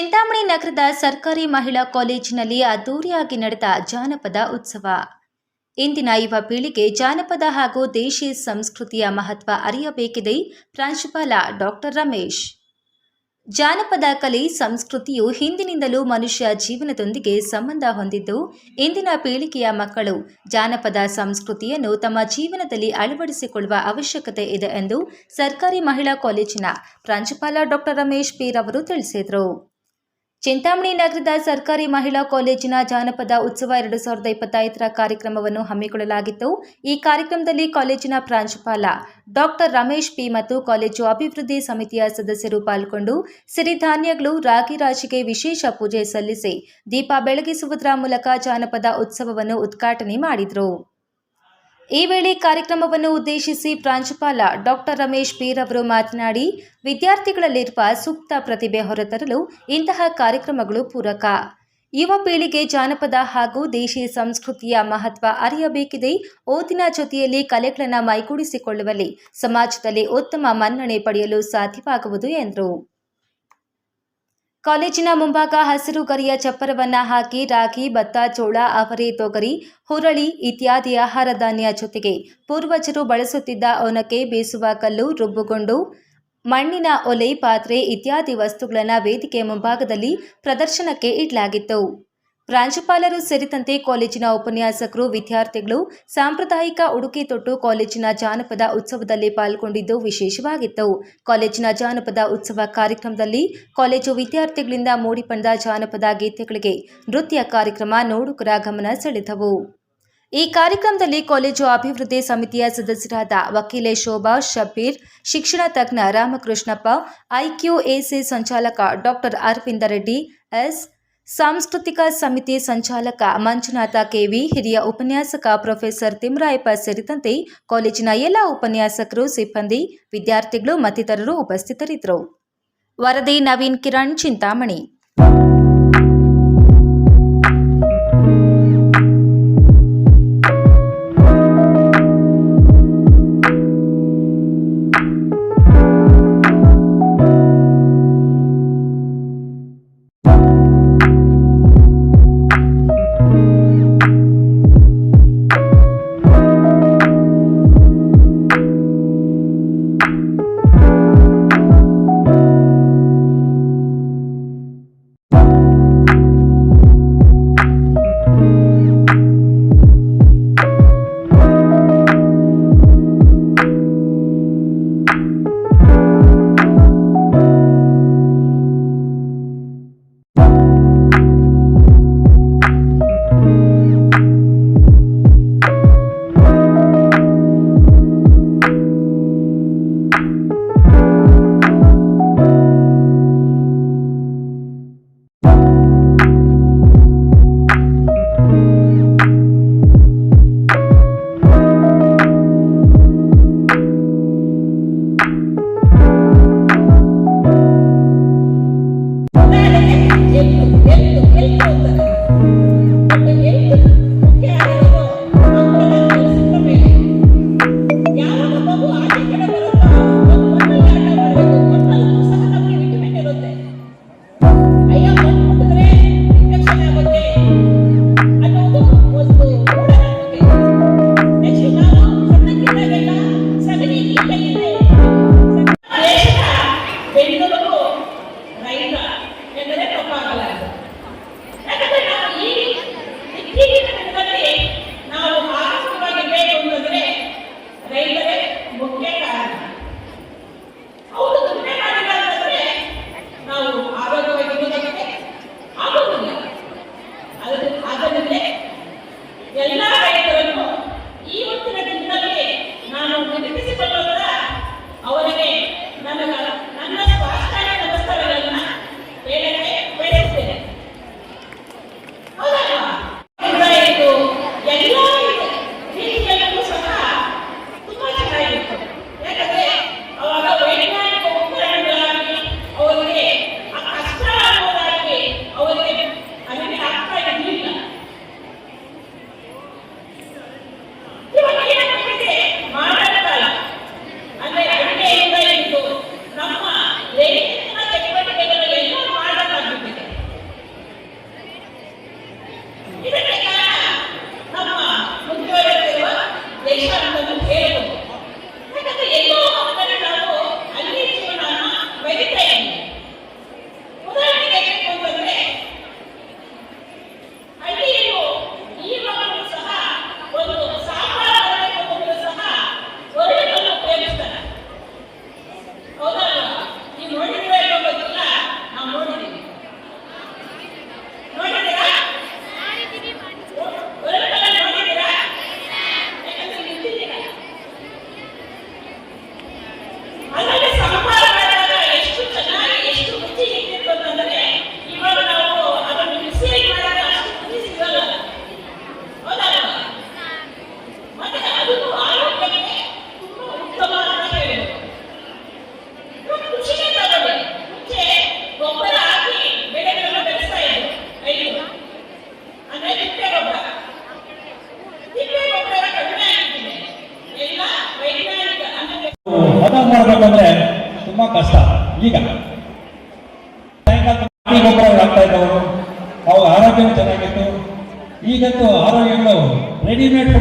ಚಿಂತಾಮಣಿ ನಗರದ ಸರ್ಕಾರಿ ಮಹಿಳಾ ಕಾಲೇಜಿನಲ್ಲಿ ಅದ್ದೂರಿಯಾಗಿ ನಡೆದ ಜಾನಪದ ಉತ್ಸವ. ಇಂದಿನ ಯುವ ಪೀಳಿಗೆ ಜಾನಪದ ಹಾಗೂ ದೇಶಿ ಸಂಸ್ಕೃತಿಯ ಮಹತ್ವ ಅರಿಯಬೇಕಿದೆ ಪ್ರಾಂಶುಪಾಲ ಡಾಕ್ಟರ್ ರಮೇಶ್. ಜಾನಪದ ಕಲೆ, ಸಂಸ್ಕೃತಿಯು ಹಿಂದಿನಿಂದಲೂ ಮನುಷ್ಯ ಜೀವನದೊಂದಿಗೆ ಸಂಬಂಧ ಹೊಂದಿದ್ದು, ಇಂದಿನ ಪೀಳಿಗೆಯ ಮಕ್ಕಳು ಜಾನಪದ ಸಂಸ್ಕೃತಿಯನ್ನು ತಮ್ಮ ಜೀವನದಲ್ಲಿ ಅಳವಡಿಸಿಕೊಳ್ಳುವ ಅವಶ್ಯಕತೆ ಇದೆ ಎಂದು ಸರ್ಕಾರಿ ಮಹಿಳಾ ಕಾಲೇಜಿನ ಪ್ರಾಂಶುಪಾಲ ಡಾಕ್ಟರ್ ರಮೇಶ್ ಪೀರ್ ಅವರು ತಿಳಿಸಿದರು. ಚಿಂತಾಮಣಿ ನಗರದ ಸರ್ಕಾರಿ ಮಹಿಳಾ ಕಾಲೇಜಿನ ಜಾನಪದ ಉತ್ಸವ ಎರಡು ಸಾವಿರದ ಇಪ್ಪತ್ತೈದರ ಕಾರ್ಯಕ್ರಮವನ್ನು ಹಮ್ಮಿಕೊಳ್ಳಲಾಗಿತ್ತು. ಈ ಕಾರ್ಯಕ್ರಮದಲ್ಲಿ ಕಾಲೇಜಿನ ಪ್ರಾಂಶುಪಾಲ ಡಾಕ್ಟರ್ ರಮೇಶ್ ಪಿ ಮತ್ತು ಕಾಲೇಜು ಅಭಿವೃದ್ಧಿ ಸಮಿತಿಯ ಸದಸ್ಯರು ಪಾಲ್ಗೊಂಡು ಸಿರಿಧಾನ್ಯಗಳು ರಾಗಿ ರಾಶಿಗೆ ವಿಶೇಷ ಪೂಜೆ ಸಲ್ಲಿಸಿ ದೀಪ ಬೆಳಗಿಸುವುದರ ಮೂಲಕ ಜಾನಪದ ಉತ್ಸವವನ್ನು ಉದ್ಘಾಟನೆ ಮಾಡಿದರು. ಈ ವೇಳೆ ಕಾರ್ಯಕ್ರಮವನ್ನು ಉದ್ದೇಶಿಸಿ ಪ್ರಾಂಶುಪಾಲ ಡಾಕ್ಟರ್ ರಮೇಶ್ ಪೀರ್ ಅವರು ಮಾತನಾಡಿ, ವಿದ್ಯಾರ್ಥಿಗಳಲ್ಲಿರುವ ಸೂಕ್ತ ಪ್ರತಿಭೆ ಹೊರತರಲು ಇಂತಹ ಕಾರ್ಯಕ್ರಮಗಳು ಪೂರಕ. ಯುವ ಪೀಳಿಗೆ ಜಾನಪದ ಹಾಗೂ ದೇಶೀಯ ಸಂಸ್ಕೃತಿಯ ಮಹತ್ವ ಅರಿಯಬೇಕಿದೆ. ಓದಿನ ಜೊತೆಯಲ್ಲಿ ಕಲೆಗಳನ್ನು ಮೈಗೂಡಿಸಿಕೊಳ್ಳುವಲ್ಲಿ ಸಮಾಜದಲ್ಲಿ ಉತ್ತಮ ಮನ್ನಣೆ ಪಡೆಯಲು ಸಾಧ್ಯವಾಗುವುದು ಎಂದರು. ಕಾಲೇಜಿನ ಮುಂಭಾಗ ಹಸಿರು ಗರಿಯ ಚಪ್ಪರವನ್ನ ಹಾಕಿ ರಾಗಿ, ಭತ್ತ ಚೋಳ ಅವರೆ, ತೊಗರಿ, ಹುರಳಿ ಇತ್ಯಾದಿ ಆಹಾರ ಧಾನ್ಯ ಜೊತೆಗೆ ಪೂರ್ವಜರು ಬಳಸುತ್ತಿದ್ದ ಒನಕೆ ಬೇಸುವ ಕಲ್ಲು, ರುಬ್ಬುಗೊಂಡು ಮಣ್ಣಿನ ಒಲೆ, ಪಾತ್ರೆ ಇತ್ಯಾದಿ ವಸ್ತುಗಳನ್ನು ವೇದಿಕೆ ಮುಂಭಾಗದಲ್ಲಿ ಪ್ರದರ್ಶನಕ್ಕೆ ಇಡಲಾಗಿತ್ತು. ಪ್ರಾಂಶುಪಾಲರು ಸೇರಿದಂತೆ ಕಾಲೇಜಿನ ಉಪನ್ಯಾಸಕರು, ವಿದ್ಯಾರ್ಥಿಗಳು ಸಾಂಪ್ರದಾಯಿಕ ಉಡುಗೆ ತೊಟ್ಟು ಕಾಲೇಜಿನ ಜಾನಪದ ಉತ್ಸವದಲ್ಲಿ ಪಾಲ್ಗೊಂಡಿದ್ದು ವಿಶೇಷವಾಗಿತ್ತು. ಕಾಲೇಜಿನ ಜಾನಪದ ಉತ್ಸವ ಕಾರ್ಯಕ್ರಮದಲ್ಲಿ ಕಾಲೇಜು ವಿದ್ಯಾರ್ಥಿಗಳಿಂದ ಮೂಡಿಬಂದ ಜಾನಪದ ಗೀತೆಗಳಿಗೆ ನೃತ್ಯ ಕಾರ್ಯಕ್ರಮ ನೋಡುಗರ ಗಮನ ಸೆಳೆದವು. ಈ ಕಾರ್ಯಕ್ರಮದಲ್ಲಿ ಕಾಲೇಜು ಅಭಿವೃದ್ಧಿ ಸಮಿತಿಯ ಸದಸ್ಯರಾದ ವಕೀಲೆ ಶೋಭಾ ಶಬೀರ್ ಶಿಕ್ಷಣ ತಜ್ಞ ರಾಮಕೃಷ್ಣಪ್ಪ ಐಕ್ಯೂಎಸಿ ಸಂಚಾಲಕ ಡಾಕ್ಟರ್ ಅರವಿಂದ ರೆಡ್ಡಿ, ಎಸ್. ಸಾಂಸ್ಕೃತಿಕ ಸಮಿತಿ ಸಂಚಾಲಕ ಮಂಜುನಾಥ ಕೆವಿ, ಹಿರಿಯ ಉಪನ್ಯಾಸಕ ಪ್ರೊಫೆಸರ್ ತಿಮ್ರಾಯಪ್ಪ ಸೇರಿದಂತೆ ಕಾಲೇಜಿನ ಎಲ್ಲ ಉಪನ್ಯಾಸಕರು, ಸಿಬ್ಬಂದಿ, ವಿದ್ಯಾರ್ಥಿಗಳು ಮತ್ತಿತರರು ಉಪಸ್ಥಿತರಿದ್ದರು. ವರದಿ Naveen Kiran Chintamani.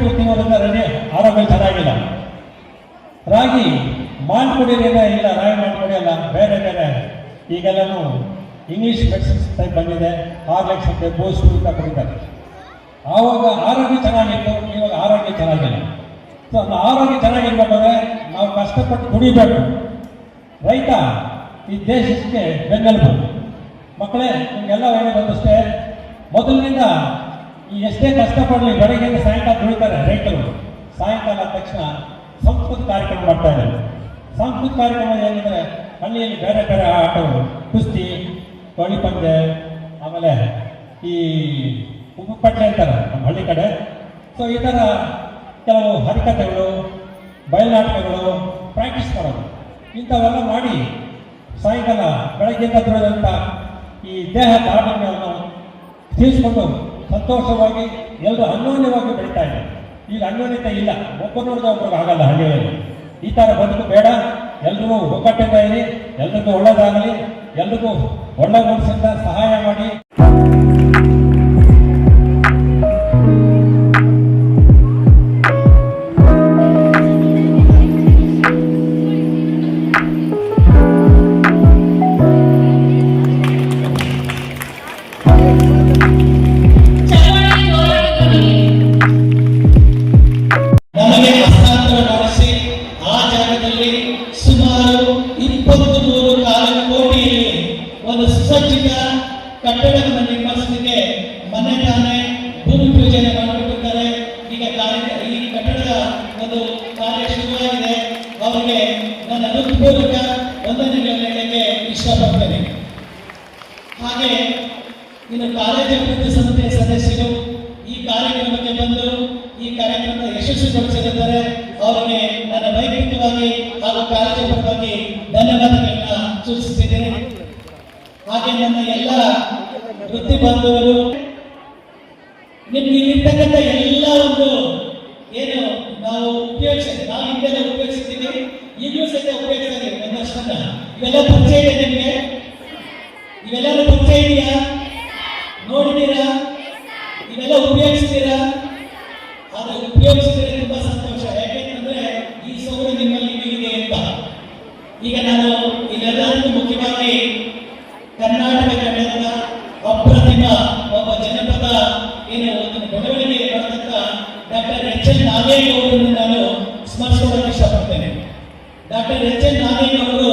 Food ತಿನ್ನೋದ್ರಿಂದ ಆರೋಗ್ಯ ಚೆನ್ನಾಗಿಲ್ಲ ರಾಗಿ ಮಾಡ್ಕೊಡಿರೇನೆ ಇಲ್ಲ ರಾಗಿ ಮಾಡ್ಕೊಡಿ ಅಲ್ಲ, ಬೇರೆ ಬೇರೆ. ಈಗೆಲ್ಲನೂ ಇಂಗ್ಲೀಷ್ ಮೆಡಿಸಿನ್ಸ್ ಟೈಪ್ ಬಂದಿದೆ, ಆರು ಲಕ್ಷಕ್ಕೆ ಬೂಸ್ಟ್ ಅಂತ ಕುಡಿತಾರೆ ಆವಾಗ ಆರೋಗ್ಯ ಚೆನ್ನಾಗಿತ್ತು, ಇವಾಗ ಆರೋಗ್ಯ ಚೆನ್ನಾಗಿಲ್ಲ. ಸೊ ನಮ್ಮ ಆರೋಗ್ಯ ಚೆನ್ನಾಗಿರ್ಬೇಕಾದ್ರೆ ನಾವು ಕಷ್ಟಪಟ್ಟು ಕುಡಿಬೇಕು ರೈತ ಈ ದೇಶಕ್ಕೆ ಬೆಂಗಲ್ಬೇಕು ಮಕ್ಕಳೇ, ನಿಮಗೆಲ್ಲ ಹೇಳೋದಷ್ಟೇ ಮೊದಲಿನಿಂದ ಎಷ್ಟೇ ಕಷ್ಟಪಡಲಿ ಬೆಳಗ್ಗೆ ಸಾಯಂಕಾಲ ದುಡಿತಾರೆ ರೈತರು. ಸಾಯಂಕಾಲ ತಕ್ಷಣ ಸಂಸ್ಕೃತ ಕಾರ್ಯಕ್ರಮ ಮಾಡ್ತಾ ಇದ್ದಾರೆ. ಸಂಸ್ಕೃತ ಕಾರ್ಯಕ್ರಮ ಏನಂದ್ರೆ ಹಳ್ಳಿಯಲ್ಲಿ ಬೇರೆ ಬೇರೆ ಆಟಗಳು, ಕುಸ್ತಿ, ಕೋಳಿ ಪಂದ್ಯ, ಆಮೇಲೆ ಈ ಉಪ್ಪಟ್ಟೆ ಅಂತಾರೆ ನಮ್ಮ ಹಳ್ಳಿ ಕಡೆ. ಸೊ ಈ ಥರ ಕೆಲವು ಹರಿಕತೆಗಳು ಬಯಲಾಟಗಳು ಪ್ರಾಕ್ಟೀಸ್ ಮಾಡೋದು. ಇಂಥವೆಲ್ಲ ಮಾಡಿ ಸಾಯಂಕಾಲ ಬೆಳಗ್ಗೆಯಿಂದ ದುಡಿದಂಥ ಈ ದೇಹ ಕಾರಣಗಳನ್ನು ತೀರಿಸ್ಕೊಂಡು ಸಂತೋಷವಾಗಿ, ಎಲ್ಲರೂ ಅನ್ಯೋನ್ಯವಾಗಿ ಬೆಳೀತಾ ಇದೆ ಈಗ ಅನ್ಯೋನ್ಯತೆ ಇಲ್ಲ. ಒಬ್ಬ ನೋಡಿದ ಒಬ್ಬರಿಗೆ ಆಗಲ್ಲ ಹಳ್ಳಿಯಲ್ಲಿ ಈ ಥರ ಬದುಕು ಬೇಡ. ಎಲ್ರಿಗೂ ಒಗ್ಗಟ್ಟಿಂದ ಇರಿ. ಎಲ್ರಿಗೂ ಒಳ್ಳೇದಾಗಲಿ. ಎಲ್ರಿಗೂ ಒಳ್ಳೆ ಮನಸ್ಸಿಂದ ಸಹಾಯ ಮಾಡಿ. ಇಷ್ಟಪಡ್ತೇನೆ ಹಾಗೆ ನಿನ್ನ ಕಾಲೇಜು ಅಭಿವೃದ್ಧಿ ಸಮಿತಿಯ ಸದಸ್ಯರು ಈ ಕಾರ್ಯಕ್ರಮಕ್ಕೆ ಬಂದು ಈ ಕಾರ್ಯಕ್ರಮದ ಯಶಸ್ವಿಗೊಳಿಸಲಿದ್ದಾರೆ ಅವರಿಗೆ ನನ್ನ ವೈಯಕ್ತಿಕವಾಗಿ ಹಾಗೂ ಕಾಲೇಜು ಪರವಾಗಿ ಧನ್ಯವಾದಗಳನ್ನ ಸೂಚಿಸುತ್ತಿದ್ದೇನೆ. ಹಾಗೆ ನನ್ನ ಎಲ್ಲ ವೃತ್ತಿ ಬಂಧುವರು ನಿಮ್ಗೆ ಇಲ್ಲಿರ್ತಕ್ಕಂಥ ಎಲ್ಲ ಒಂದು ಏನು ನಾವು ಉಪಯೋಗಿಸ, ನಾವು ಹಿಂದೆಲ್ಲ ಉಪಯೋಗಿಸಿದ್ದೀವಿ ಈಗಲೂ ಸಹಿತ ಒಂದಷ್ಟನ್ನ ಇವೆಲ್ಲ ಪರಿಚಯ ಇದೆ ನಿಮಗೆ? ಇವೆಲ್ಲರೂ ಪರಿಚಯ ಇದೆಯಾ ನೋಡಿದ್ದೀರಾ? ಇವೆಲ್ಲ ಉಪಯೋಗಿಸ್ತೀರಾ? ಆದರೆ ಉಪಯೋಗಿಸಿದರೆ ತುಂಬಾ ಸಂತೋಷ. ಯಾಕೆಂತಂದ್ರೆ ಈ ಸೌರ ನಿಮ್ಮಲ್ಲಿ ಇದೆ ಅಂತ. ಈಗ ನಾನು ಇದೆಲ್ಲದಕ್ಕೂ ಮುಖ್ಯವಾಗಿ ಕರ್ನಾಟಕ ಕನ್ನಡದ ಅಪ್ರತಿಮ ಒಬ್ಬ ಜನಪದ ಏನು ಒಂದು ಬೆಳವಣಿಗೆ ಮಾಡತಕ್ಕ ಡಾಕ್ಟರ್ ಎಚ್ ಎನ್ ನಾಗೇಗೌಡರನ್ನು ನಾನು ಸ್ಮರಿಸೋದಕ್ಕೆ ಇಷ್ಟಪಡ್ತೇನೆ. ಡಾಕ್ಟರ್ ಎಚ್ ಎನ್ ಅವರು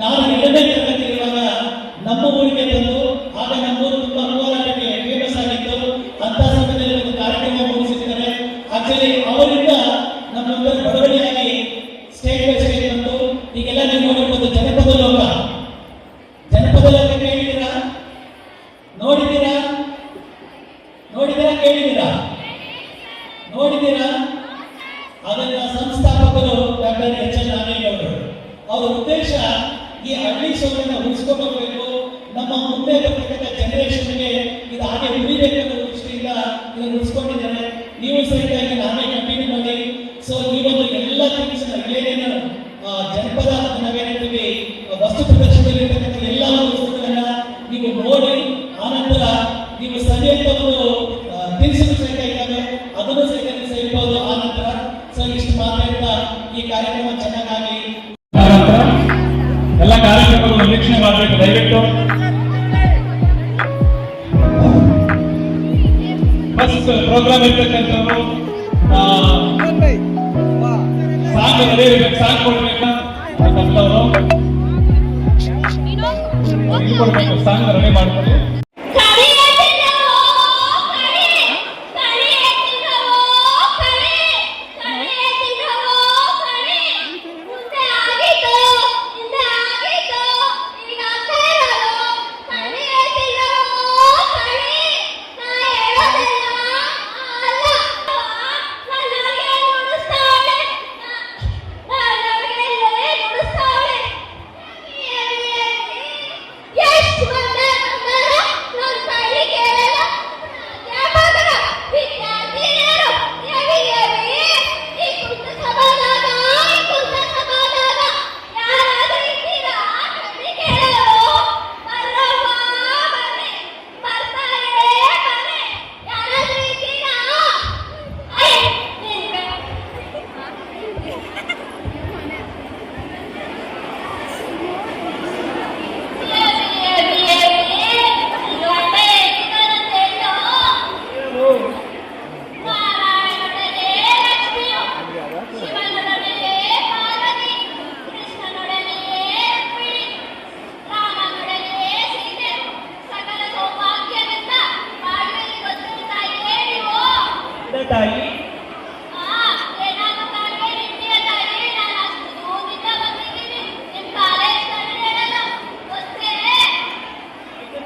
ನಾನು ಎರಡನೇ ತರಗತಿ ಇರುವಾಗ ನಮ್ಮ ಊರಿಗೆ ಬಂದು ಆಗ ನಮ್ಮೂರು ತುಂಬಾ ಹೋರಾಟಕ್ಕೆ ಫೇಮಸ್ ಆಗಿತ್ತು ಅಂತ ಸಮಯದಲ್ಲಿ ಒಂದು ಕಾರ್ಯಕ್ರಮ ಮುಗಿಸಿದ್ದಾರೆ ಆಕ್ಚುಲಿ ಅವರಿಂದ ನಮ್ಮೊಂದು ಬಡವಳಿಯಾಗಿ ಸ್ಟೇಟ್ ಬೈ ಸ್ಟೇಟ್ ಬಂದು ಈಗೆಲ್ಲ ನೀವು ನೋಡಿರ್ಬೋದು ಜನಪದ ಲೋಕ ಜನಪದ ಲೋಕ ಕೇಳಿದ್ದೀರಾ ನೋಡಿದ್ದೀರಾ ನೋಡಿದ್ದೀರಾ ಕೇಳಿದ್ದೀರಾ ನೋಡಿದ್ದೀರಾ ಅದರ ಸಂಸ್ಥಾಪಕರು ಡಾಕ್ಟರ್ ಎಚ್ ಎನ್ ನಾಗೇಗೌಡರು ಅವರ ಉದ್ದೇಶ ಈ ಹಳ್ಳಿ ಸೊಗಡನ್ನ ಉಳಿಸ್ಕೊಂಡು ಹೋಗ್ಬೇಕು ನಮ್ಮ ಮುಂದೆ ಬರ್ತಕ್ಕಂಥ ಜನರೇಷನ್ಗೆ ಇದು ಹಾಗೆ ಉಳಿಬೇಕು ಅನ್ನೋ ದೃಷ್ಟಿಯಿಂದ ಇದನ್ನು ಉಳಿಸ್ಕೊಂಡಿದ್ದಾರೆ ನೀವು ಸಹಿತ ಇದನ್ನ ಹಾಗೆ ಕಂಟಿನ್ಯೂ ಮಾಡಿ ಸೊ ಈ ಒಂದು ಎಲ್ಲ ಥಿಂಗ್ಸ್ ಏನೇನು ಆ, ಜನಪದ ನಾವೇನಿರ್ತೀವಿ ವಸ್ತು ಪ್ರದರ್ಶನದಲ್ಲಿ ಇರ್ತಕ್ಕಂಥ ಎಲ್ಲ ಒಂದು ವಸ್ತುಗಳನ್ನ ನೀವು ನೋಡಿ ಆನಂತರ ನೀವು ಸರಿಯಾದ ಒಂದು ತಿನಿಸುಗಳು ಸಹಿತ ಇದ್ದಾವೆ ಅದನ್ನು ಸಹಿತ ನೀವು ಸೇರ್ಬೋದು ಆನಂತರ ಸೊ ಇಷ್ಟು ಮಾತಾಡ್ತಾ ಈ ಕಾರ್ಯಕ್ರಮ ಚೆನ್ನಾಗಾಗಿ ಆನಂತರ ಎಲ್ಲ ಕಾರ್ಯಕ್ರಮಗಳು ವೀಕ್ಷಣೆ ಮಾಡಬೇಕು ದಯವಿಟ್ಟು. ಫಸ್ಟ್ ಪ್ರೋಗ್ರಾಮ್ ಇರ್ತಕ್ಕಂಥವ್ರು ಸಾಂಗ್ ಕೊಡ್ಬೇಕಾ ಅಂತವ್ರು ಇದು ಕೊಡ್ಬೇಕು ಸಾಂಗ್ ರೆಡಿ ಮಾಡ್ಕೊಳ್ಳಿ.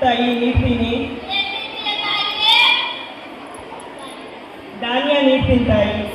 ಇದು ತಾಯಿ ನೀಡ್ತೀನಿ ಏನ್